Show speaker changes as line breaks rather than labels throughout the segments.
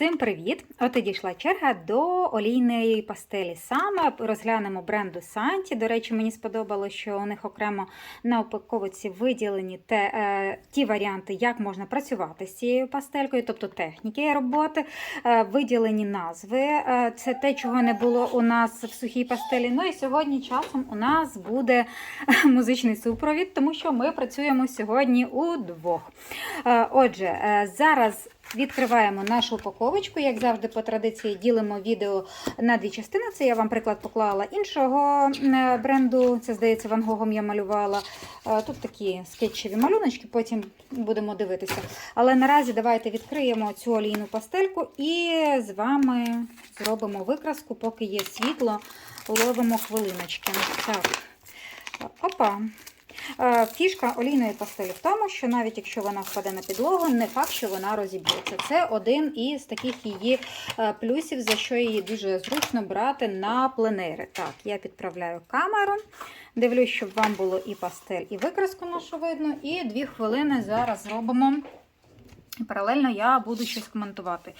Всім привіт! От і дійшла черга до олійної пастелі. Саме розглянемо бренду Санті. До речі, мені сподобалося, що у них окремо на упаковці виділені те, е, ті варіанти, як можна працювати з цією пастелькою, тобто техніки роботи, е, виділені назви. Е, це те, чого не було у нас в сухій пастелі. Ну і сьогодні часом у нас буде музичний супровід, тому що ми працюємо сьогодні удвох. Е, Отже, е, зараз. Відкриваємо нашу упаковочку. Як завжди, по традиції ділимо відео на дві частини. Це я вам приклад поклала іншого е, бренду. Це, здається, Ван Гогом я малювала. Е, Тут такі скетчеві малюночки, потім будемо дивитися. Але наразі давайте відкриємо цю олійну пастельку і з вами зробимо викраску, поки є світло, ловимо хвилиночки. Так. Опа. Е, Фішка олійної пастелі в тому, що навіть якщо вона впаде на підлогу, не факт, що вона розіб'ється. Це один із таких її е, плюсів, за що її дуже зручно брати на пленери. Так, я підправляю камеру. Дивлюсь, щоб вам було і пастель, і викраску нашу видно. І дві хвилини зараз зробимо. Паралельно я буду щось коментувати.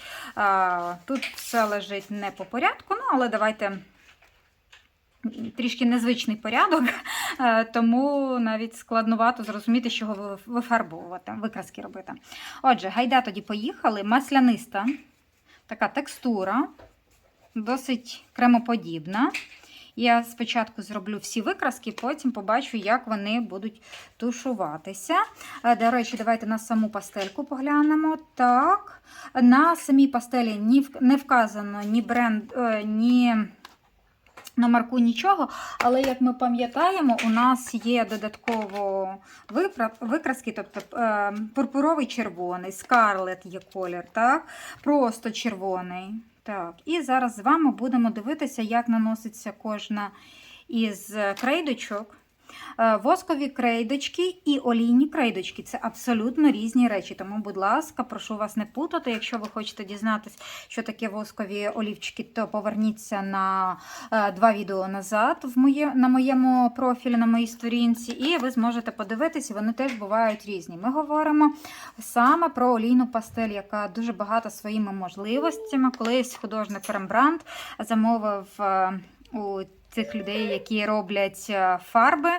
Тут все лежить не по порядку, ну але давайте трішки незвичний порядок, е, тому навіть складновато зрозуміти, що його вифарбовувати, викраски робити. Отже, гайда тоді поїхали. Масляниста така текстура, досить кремоподібна. Я спочатку зроблю всі викраски, потім побачу, як вони будуть тушуватися. Е, До речі, давайте на саму пастельку поглянемо. Так, на самій пастелі не вказано ні бренд, е, ні на марку нічого, але як ми пам'ятаємо, у нас є додатково викраски, тобто е, пурпуровий червоний, скарлет є колір, так? просто червоний. Так. І зараз з вами будемо дивитися, як наноситься кожна із крейдочок. Е, Воскові крейдочки і олійні крейдочки це абсолютно різні речі. Тому, будь ласка, прошу вас не путати. Якщо ви хочете дізнатися, що таке воскові олівчики, то поверніться на е, два відео назад в моє, на моєму профілі, на моїй сторінці, і ви зможете подивитися, вони теж бувають різні. Ми говоримо саме про олійну пастель, яка дуже багата своїми можливостями. Колись художник Рембрандт замовив е, у цих людей, які роблять е, фарби,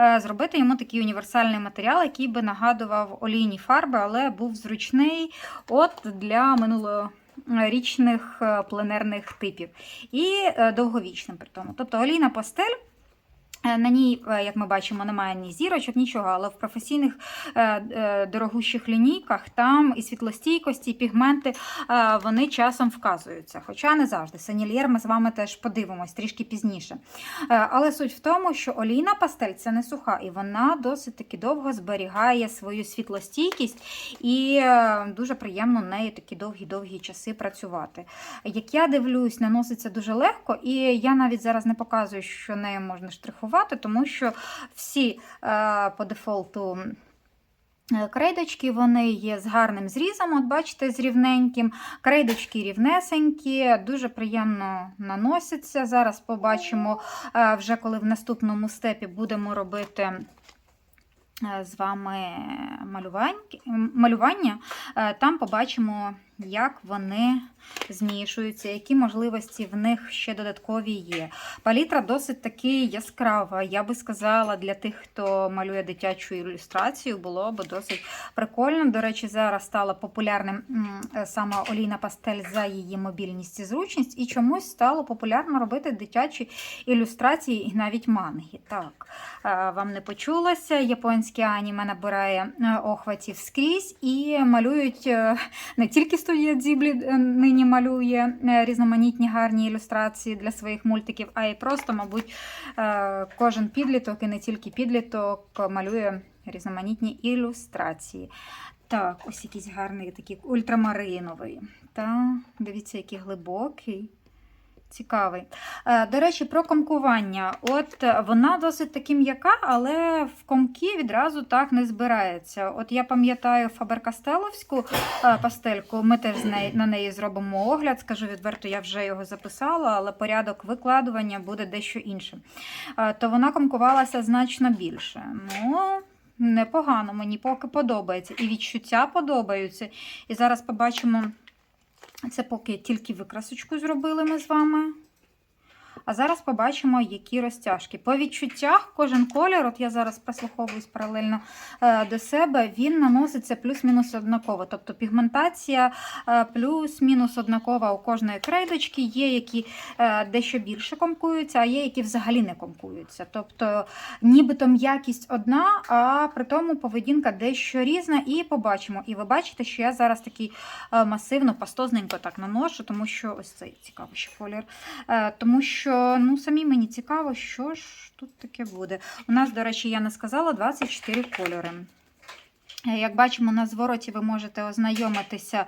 е, зробити йому такий універсальний матеріал, який би нагадував олійні фарби, але був зручний от для минулорічних Річних пленерних типів. І е, довговічним при тому. Тобто олійна пастель. Е, На ній, е, як ми бачимо, немає ні зірочок, нічого, але в професійних е, дорогущих лінійках там і світлостійкості, і пігменти вони часом вказуються. Хоча не завжди. Санільєр ми з вами теж подивимось трішки пізніше. Але суть в тому, що олійна пастель це не суха, і вона досить таки довго зберігає свою світлостійкість, і дуже приємно нею такі довгі-довгі часи працювати. Як я дивлюсь, наноситься дуже легко, і я навіть зараз не показую, що нею можна штрихувати, тому що всі е, по дефолту. е, Крейдочки вони є з гарним зрізом, от бачите, з рівненьким. Крейдочки рівнесенькі, дуже приємно наносяться. Зараз побачимо, е, вже коли в наступному степі будемо робити з вами малювання, там побачимо, як вони змішуються, які можливості в них ще додаткові є. Палітра досить таки яскрава. Я би сказала, для тих, хто малює дитячу ілюстрацію, було б досить прикольно. До речі, зараз стала популярним е, саме олійна пастель за її мобільність і зручність, і чомусь стало популярно робити дитячі ілюстрації і навіть манги. Так, е, вам не почулося. Японське аніме набирає е, охватів скрізь і малюють не тільки студія Дзіблі е, нині малює е, різноманітні гарні ілюстрації для своїх мультиків, а й просто, мабуть, е, кожен підліток і не тільки підліток малює різноманітні ілюстрації. Так, ось якийсь гарний такий ультрамариновий. Та, дивіться, який глибокий. Цікавий. Е, До речі, про комкування. От е, вона досить таки м'яка, але в комки відразу так не збирається. От я пам'ятаю Фабер-Кастеловську е, пастельку, ми теж з неї, на неї зробимо огляд. Скажу відверто, я вже його записала, але порядок викладування буде дещо іншим. То вона комкувалася значно більше. Ну, непогано, мені поки подобається. І відчуття подобаються. І зараз побачимо Це поки тільки викрасочку зробили ми з вами. А зараз побачимо, які розтяжки. По відчуттях кожен колір, от я зараз прослуховуюсь паралельно е, до себе, він наноситься плюс-мінус однаково. Тобто пігментація е, плюс-мінус однакова у кожної крейдочки. Є, які е, дещо більше комкуються, а є, які взагалі не комкуються. Тобто, нібито м'якість одна, а при тому поведінка дещо різна. І побачимо. І ви бачите, що я зараз такий масивно, пастозненько так наношу, тому що ось цей цікавий колір. Тому що ну, самі мені цікаво, що ж тут таке буде. У нас, до речі, я не сказала 24 кольори. Як бачимо, на звороті ви можете ознайомитися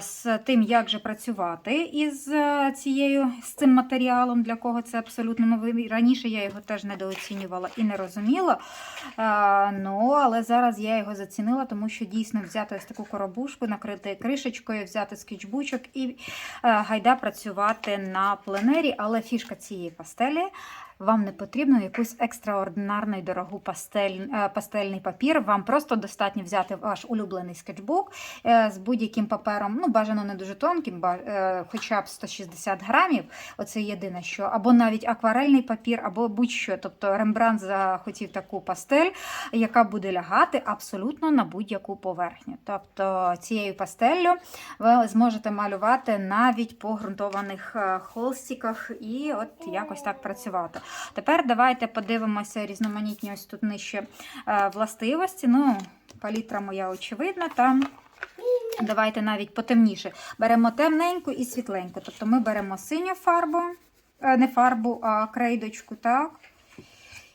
з тим, як же працювати із е, цією з цим матеріалом, для кого це абсолютно новий. Раніше я його теж недооцінювала і не розуміла. Ну, але зараз я його зацінила, тому що дійсно взяти ось таку коробушку, накрити кришечкою, взяти скетчбучок і е, гайда працювати на пленері. Але фішка цієї пастелі. Вам не потрібно якусь екстраординарну дорогу пастель, е, пастельний папір. Вам просто достатньо взяти ваш улюблений скетчбук е, з будь-яким папером, ну бажано не дуже тонким, е, хоча б 160 грамів. Оце єдине, що або навіть акварельний папір, або будь-що. Тобто Рембрандт захотів таку пастель, яка буде лягати абсолютно на будь-яку поверхню. Тобто цією пастеллю ви зможете малювати навіть по ґрунтованих холстиках і от якось так працювати. Тепер давайте подивимося різноманітні ось тут нижче е, властивості. Ну, палітра моя очевидна, там. Давайте навіть потемніше. Беремо темненьку і світленьку. Тобто ми беремо синю фарбу, е, не фарбу, а крейдочку, так.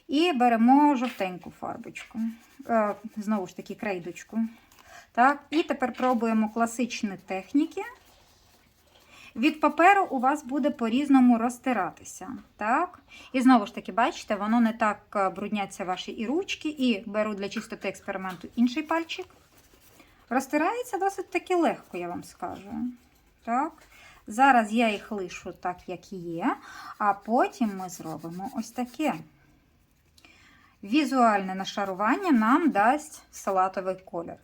І беремо жовтеньку фарбочку. Е, Знову ж таки, крейдочку. Так. І тепер пробуємо класичні техніки. Від паперу у вас буде по-різному розтиратися. Так? І знову ж таки, бачите, воно не так е, брудняться ваші і ручки, і беру для чистоти експерименту інший пальчик. Розтирається досить таки легко, я вам скажу. Так? Зараз я їх лишу так, як є, а потім ми зробимо ось таке. Візуальне нашарування нам дасть салатовий колір.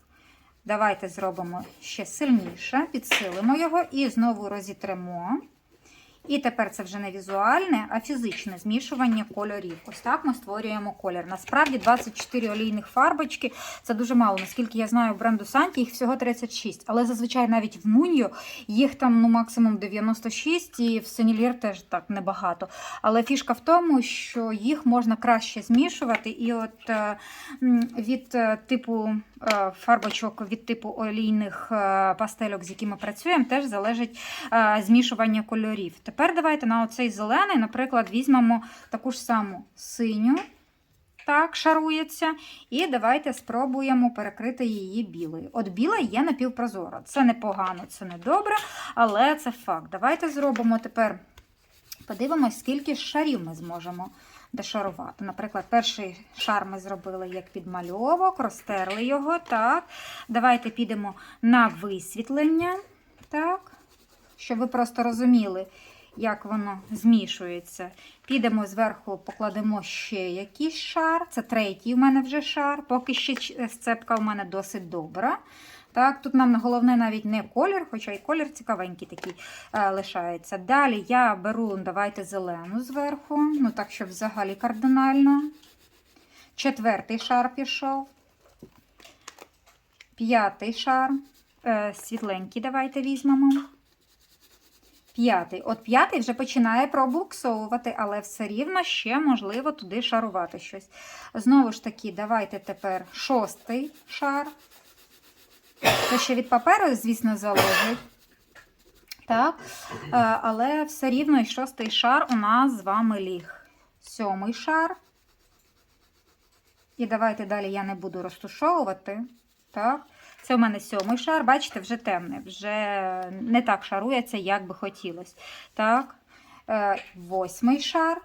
Давайте зробимо ще сильніше, підсилимо його і знову розітремо. І тепер це вже не візуальне, а фізичне змішування кольорів. Ось так ми створюємо колір. Насправді 24 олійних фарбочки це дуже мало. Наскільки я знаю, бренду Санті їх всього 36. Але зазвичай навіть в Нуньо їх там ну, максимум 96, і в Сенілір теж так небагато. Але фішка в тому, що їх можна краще змішувати. І от е, від е, типу фарбочок, від типу олійних е, пастельок, з якими працюємо, теж залежить е, змішування кольорів. Тепер давайте на оцей зелений, наприклад, візьмемо таку ж саму синю. Так, шарується. І давайте спробуємо перекрити її білою. От біла є напівпрозора. Це непогано, це не добре, але це факт. Давайте зробимо тепер, подивимось, скільки шарів ми зможемо дешарувати. Наприклад, перший шар ми зробили як підмальовок, розтерли його. Так. Давайте підемо на висвітлення. Так. Щоб ви просто розуміли, як воно змішується. Підемо зверху, покладемо ще якийсь шар. Це третій у мене вже шар. Поки ще сцепка у мене досить добра. Так, тут нам головне навіть не колір, хоча і колір цікавенький такий е, лишається. Далі я беру, давайте зелену зверху, ну так, щоб взагалі кардинально. Четвертий шар пішов. П'ятий шар. Е, світленький давайте візьмемо. П'ятий. От п'ятий вже починає пробуксовувати, але все рівно ще можливо туди шарувати щось. Знову ж таки, давайте тепер шостий шар. Це ще від паперу, звісно, залежить. Так, е, але все рівно і шостий шар у нас з вами ліг. Сьомий шар. І давайте далі я не буду розтушовувати. Так. Це у мене сьомий шар, бачите, вже темний, вже не так шарується, як би хотілося. Так, е, восьмий шар.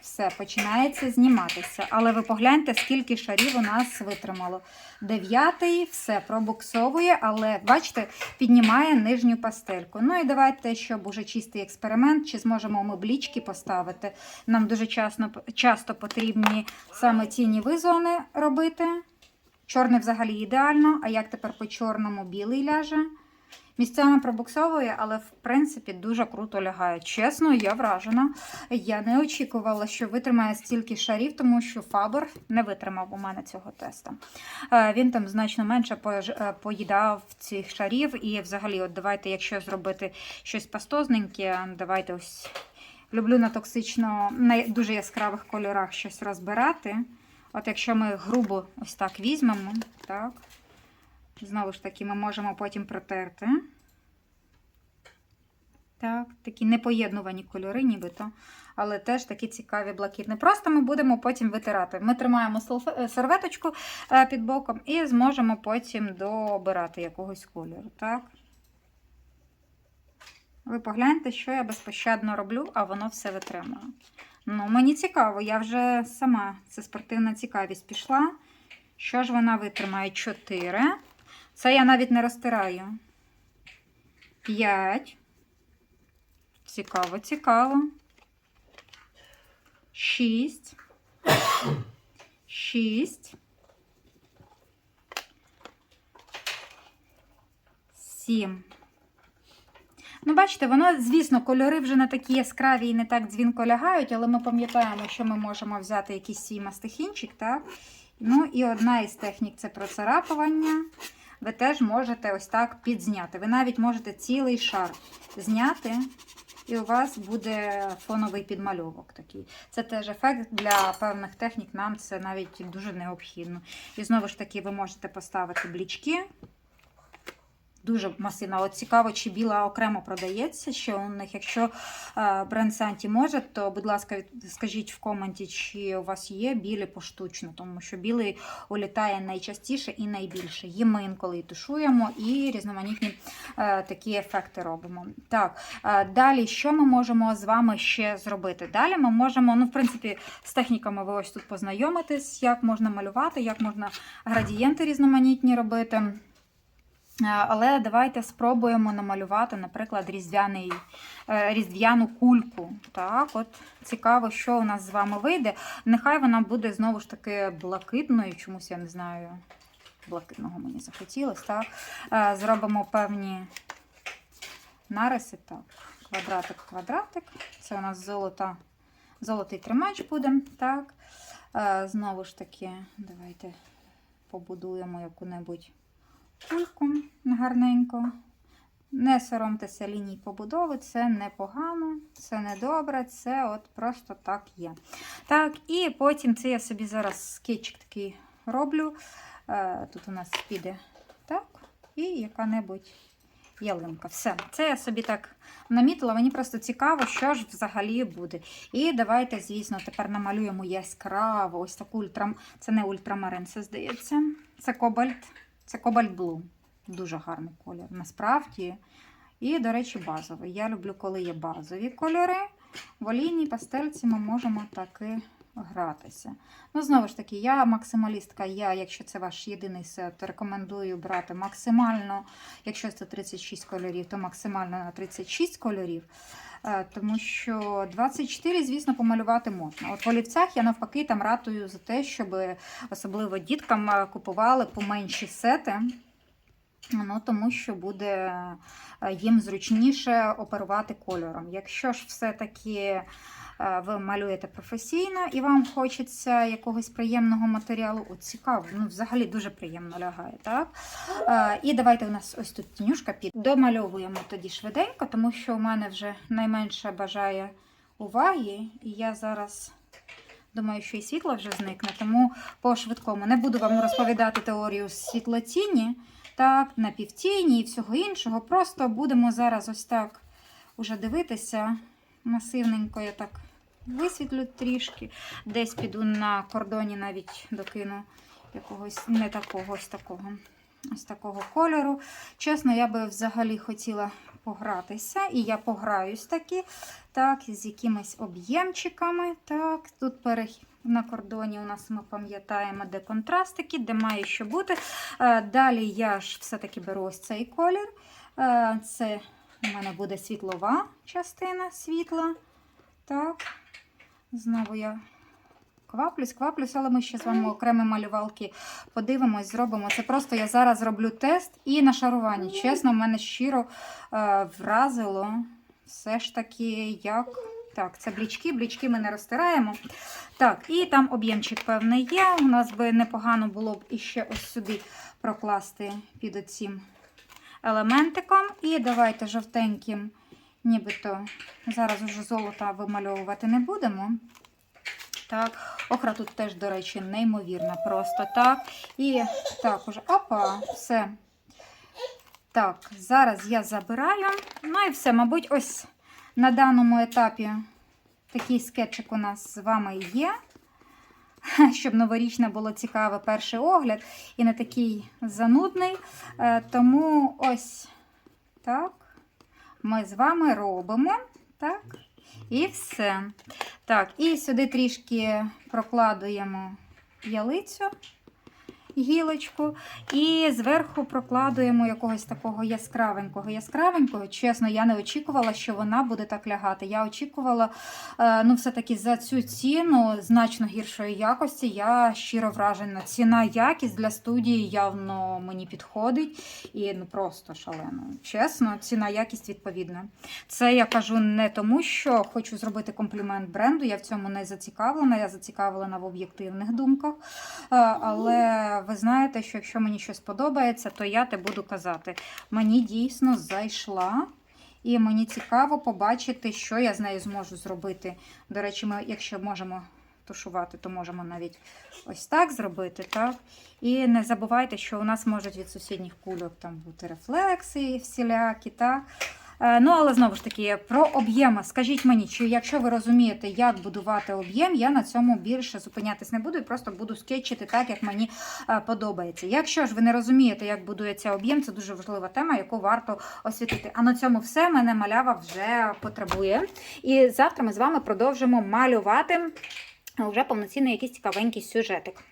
Все, починається зніматися. Але ви погляньте, скільки шарів у нас витримало. Дев'ятий, все пробуксовує, але, бачите, піднімає нижню пастельку. Ну і давайте, щоб уже чистий експеримент, чи зможемо ми блічки поставити. Нам дуже часто, часто потрібні саме тіньові зони робити. Чорний взагалі ідеально, а як тепер по чорному білий ляже? Місцями пробуксовує, але в принципі дуже круто лягає. Чесно, я вражена. Я не очікувала, що витримає стільки шарів, тому що Фабер не витримав у мене цього теста. Е, Він там значно менше е, поїдав цих шарів. І взагалі, от давайте, якщо зробити щось пастозненьке, давайте ось. Люблю на токсично на дуже яскравих кольорах щось розбирати. От якщо ми грубо ось так візьмемо, так, знову ж таки, ми можемо потім протерти. Так, такі непоєднувані кольори, нібито, але теж такі цікаві блакитні. Просто ми будемо потім витирати. Ми тримаємо е, серветочку е, під боком і зможемо потім добирати якогось кольору. Так? Ви погляньте, що я безпощадно роблю, а воно все витримує. Ну, мені цікаво, я вже сама, це спортивна цікавість пішла. Що ж вона витримає? 4. Це я навіть не розтираю. 5. Цікаво, цікаво. 6. 6. 7. Ну, бачите, воно, звісно, кольори вже не такі яскраві і не так дзвінко лягають, але ми пам'ятаємо, що ми можемо взяти якийсь свій мастихінчик, так? Ну і одна із технік це процарапування. Ви теж можете ось так підзняти. Ви навіть можете цілий шар зняти, і у вас буде фоновий підмальовок такий. Це теж ефект для певних технік, нам це навіть дуже необхідно. І знову ж таки, ви можете поставити блічки. Дуже масивна. От цікаво, чи біла окремо продається ще у них. Якщо е, бренд Санті може, то, будь ласка, скажіть в коменті, чи у вас є білі поштучно, тому що білий улітає найчастіше і найбільше. Їм ми інколи тушуємо, і різноманітні е, такі ефекти робимо. Так, е, далі, що ми можемо з вами ще зробити? Далі ми можемо, ну, в принципі, з техніками ви ось тут познайомитесь, як можна малювати, як можна градієнти різноманітні робити. Е, Але давайте спробуємо намалювати, наприклад, різдвяний, е, різдвяну кульку. Так, от цікаво, що у нас з вами вийде. Нехай вона буде знову ж таки блакитною, чомусь я не знаю. Блакитного мені захотілося. Так? Е, Зробимо певні нариси. Так, квадратик, квадратик. Це у нас золота, золотий тримач буде. Так. Знову ж таки, давайте побудуємо яку-небудь кульку гарненько. Не соромтеся ліній побудови, це непогано, це не добре, це от просто так є. Так, і потім це я собі зараз скетчик такий роблю. Е, Тут у нас піде так, і яка-небудь ялинка. Все, це я собі так намітила. Мені просто цікаво, що ж взагалі буде. І давайте, звісно, тепер намалюємо яскраво ось таку ультрам... Це не ультрамарин, це здається. Це кобальт. Це кобальт блу. Дуже гарний колір, насправді. І, до речі, базовий. Я люблю, коли є базові кольори. В олійній пастельці ми можемо таки гратися. Ну, знову ж таки, я максималістка. Я, якщо це ваш єдиний сет, рекомендую брати максимально. Якщо це 36 кольорів, то максимально на 36 кольорів. Е, Тому що 24, звісно, помалювати можна. От в олівцях я навпаки там ратую за те, щоб особливо діткам е, купували поменші сети. Ну, тому що буде е, їм зручніше оперувати кольором. Якщо ж все-таки ви малюєте професійно і вам хочеться якогось приємного матеріалу, от цікаво, ну взагалі дуже приємно лягає. так? Е, І давайте у нас ось тут тінюшка під. Домальовуємо тоді швиденько, тому що у мене вже найменше бажає уваги, і я зараз. Думаю, що і світло вже зникне, тому по швидкому не буду вам розповідати теорію світлотіні, так, на півтіні і всього іншого. Просто будемо зараз ось так уже дивитися. Масивненько я так висвітлю трішки. Десь піду на кордоні, навіть докину якогось не такого, ось такого. Ось такого кольору. Чесно, я би взагалі хотіла погратися, і я пограюсь таки, так, з якимись об'ємчиками. Так, тут перехід. На кордоні у нас ми пам'ятаємо, де контрастики, де має що бути. Е, Далі я ж все-таки беру ось цей колір. Е, Це у мене буде світлова частина світла. Так, знову я кваплюсь, кваплюсь, але ми ще з вами окремі малювалки подивимось, зробимо. Це просто я зараз зроблю тест і на шаруванні. Чесно, мене щиро е, вразило все ж таки, як. Так, це блічки, блічки ми не розтираємо. Так, і там об'ємчик певний є. У нас би непогано було б іще ось сюди прокласти під оцім елементиком. І давайте жовтеньким, нібито зараз уже золота вимальовувати не будемо. Так, охра тут теж, до речі, неймовірна. Просто так. І також, опа, все. Так, зараз я забираю. Ну і все, мабуть, ось на даному етапі такий скетчик у нас з вами є. Щоб новорічне було цікаве перший огляд і не такий занудний. Е, Тому ось так ми з вами робимо. Так, і все. Так, і сюди трішки прокладуємо ялицю, гілочку, і зверху прокладуємо якогось такого яскравенького. Яскравенького, чесно, я не очікувала, що вона буде так лягати. Я очікувала, е, ну, все-таки за цю ціну значно гіршої якості. Я щиро вражена. Ціна якість для студії явно мені підходить і ну просто шалено. Чесно, ціна якість відповідна. Це я кажу не тому, що хочу зробити комплімент бренду. Я в цьому не зацікавлена. Я зацікавлена в об'єктивних думках. Е, Але ви знаєте, що якщо мені щось подобається, то я те буду казати. Мені дійсно зайшла. І мені цікаво побачити, що я з нею зможу зробити. До речі, ми, якщо можемо тушувати, то можемо навіть ось так зробити. так? І не забувайте, що у нас можуть від сусідніх кульок там бути рефлекси всілякі. так? Е, Ну, але знову ж таки, про об'єми. Скажіть мені, чи якщо ви розумієте, як будувати об'єм, я на цьому більше зупинятись не буду і просто буду скетчити так, як мені е, подобається. Якщо ж ви не розумієте, як будується об'єм, це дуже важлива тема, яку варто освітити. А на цьому все мене малява вже потребує. І завтра ми з вами продовжимо малювати вже повноцінний якийсь цікавенький сюжетик.